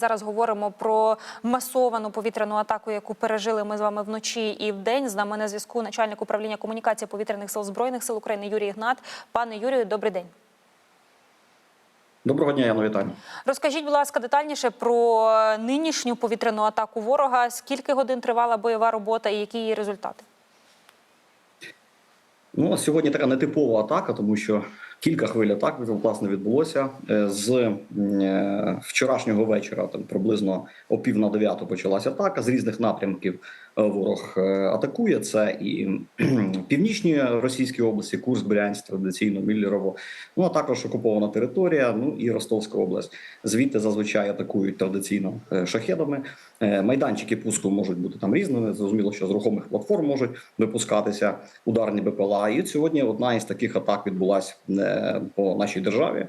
Зараз говоримо про масовану повітряну атаку, яку пережили ми з вами вночі і вдень. З нами на зв'язку начальник управління комунікації повітряних сил збройних сил України Юрій Ігнат. Пане Юрію, добрий день. Доброго дня, Яно, вітаю. Розкажіть, будь ласка, детальніше про нинішню повітряну атаку ворога. Скільки годин тривала бойова робота і які її результати? Ну, сьогодні така нетипова атака, тому що кілька хвиль атак власне відбулося Е, з е, вчорашнього вечора. Там приблизно о пів на дев'яту почалася атака. З різних напрямків ворог е, атакує. Це і північні російські області, Курс, Брянськ, традиційно Міллерово. Ну а також окупована територія. Ну і Ростовська область. Звідти зазвичай атакують традиційно е, шахедами. Е, Майданчики пуску можуть бути там різними. Зрозуміло, що з рухомих платформ можуть випускатися ударні БПЛА. І сьогодні одна із таких атак відбулася е, по нашій державі.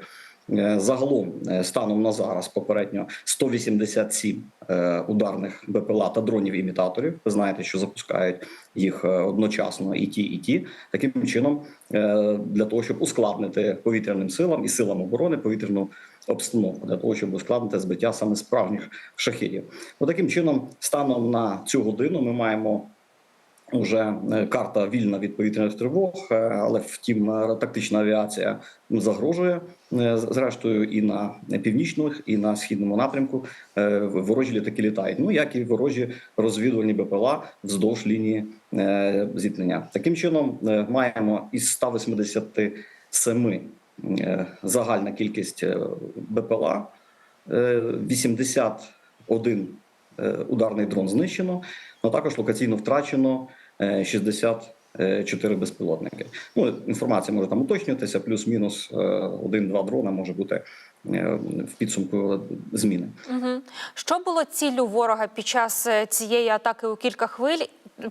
Е, Загалом, е, станом на зараз, попередньо 187 е, ударних БПЛА та дронів-імітаторів. Ви знаєте, що запускають їх одночасно і ті, і ті. Таким чином, для того, щоб ускладнити повітряним силам і силам оборони повітряну обстановку, для того, щоб ускладнити збиття саме справжніх шахідів. Ну, таким чином, станом на цю годину, ми маємо Уже е, карта вільна від повітряних тривог, е, але втім, е, тактична авіація загрожує зрештою і на північних, і на східному напрямку. Ворожі літаки літають. Ну як і ворожі розвідувальні БПЛА вздовж лінії зіткнення. Таким чином маємо із 187 е, загальна кількість БПЛА, е, 81 е, ударний дрон знищено. Ну, також локаційно втрачено 64 безпілотники. Ну, інформація може там уточнюватися, плюс-мінус е, один-два дрона може бути е, в підсумку зміни. Угу. Що було ціллю ворога під час е, цієї атаки у кілька хвиль?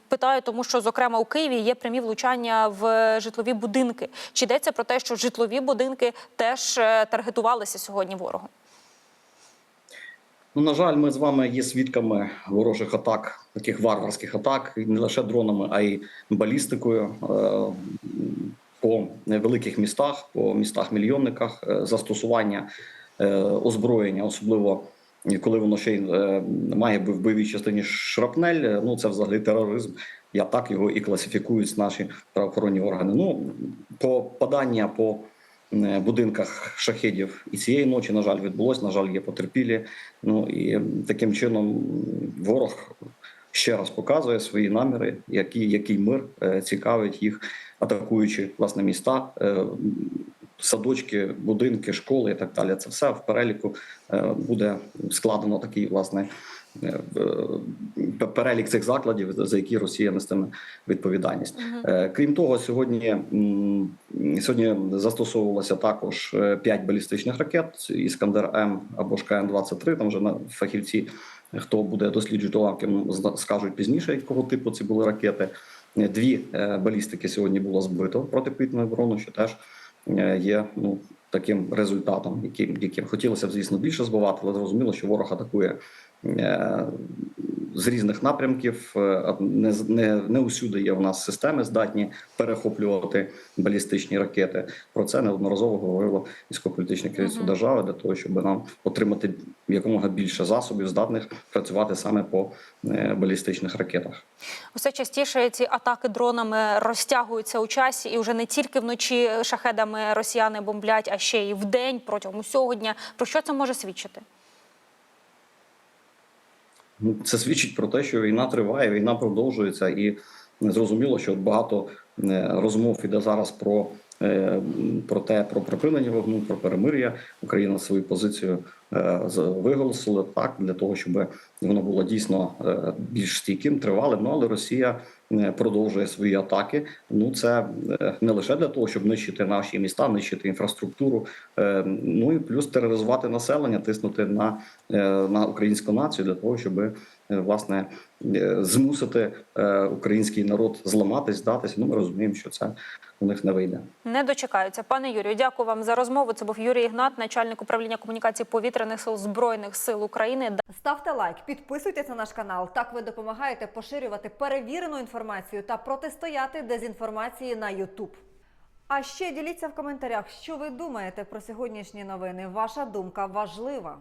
Питаю, тому що зокрема у Києві є прямі влучання в житлові будинки. Чи йдеться про те, що житлові будинки теж е, таргетувалися сьогодні ворогом? Ну, на жаль, ми з вами є свідками ворожих атак, таких варварських атак, не лише дронами, а й балістикою е, по великих містах, по містах-мільйонниках, е, застосування е, озброєння, особливо коли воно ще й має в бойовій частині шрапнель. Ну це взагалі тероризм. Я так його і класифікують наші правоохоронні органи. Ну попадання по будинках шахедів і цієї ночі, на жаль, відбулось. На жаль, є потерпілі. Ну і таким чином ворог ще раз показує свої наміри, який, який мир е, цікавить їх, атакуючи власне міста. Е, Садочки, будинки, школи і так далі. Це все в переліку е, буде складено такий власне е, перелік цих закладів, за які Росія нестиме відповідальність. Е, Крім того, сьогодні сьогодні застосовувалося також 5 балістичних ракет Іскандер М або ж КН-23. Там вже на фахівці, хто буде досліджувати уламки, скажуть пізніше, якого типу ці були ракети. Е, Дві е, балістики сьогодні було збито протиповітряну оборону, що теж е, є ну таким результатом, яким яким хотілося б, звісно, більше збивати, але зрозуміло, що ворог атакує е, з різних напрямків. Е, Не, не, не усюди є у нас системи, здатні перехоплювати балістичні ракети. Про це неодноразово говорило військово-політичне керівництво Мгм. держави для того, щоб нам отримати якомога більше засобів, здатних працювати саме по е, балістичних ракетах. Усе частіше ці атаки дронами розтягуються у часі, і вже не тільки вночі шахедами росіяни бомблять, а ще й вдень протягом усього дня. Про що це може свідчити? Ну, Це свідчить про те, що війна триває, війна продовжується, і зрозуміло, що багато е, розмов іде зараз про, е, про те, про припинення вогню, про перемир'я. Україна свою позицію е, виголосила так для того, щоб воно було дійсно е, більш стійким, тривалим. Ну але Росія е, продовжує свої атаки. Ну це не лише для того, щоб нищити наші міста, нищити інфраструктуру, ну і плюс тероризувати населення, тиснути на, на українську націю для того, щоб власне змусити український народ зламатись, здатись. Ну ми розуміємо, що це у них не вийде. Не дочекаються. Пане Юрію, дякую вам за розмову. Це був Юрій Ігнат, начальник управління комунікації повітряних сил збройних сил України. Ставте лайк, підписуйтесь на наш канал. Так ви допомагаєте поширювати перевірену інформацію та протистояти дезінформації на YouTube. А ще діліться в коментарях, що ви думаєте про сьогоднішні новини. Ваша думка важлива.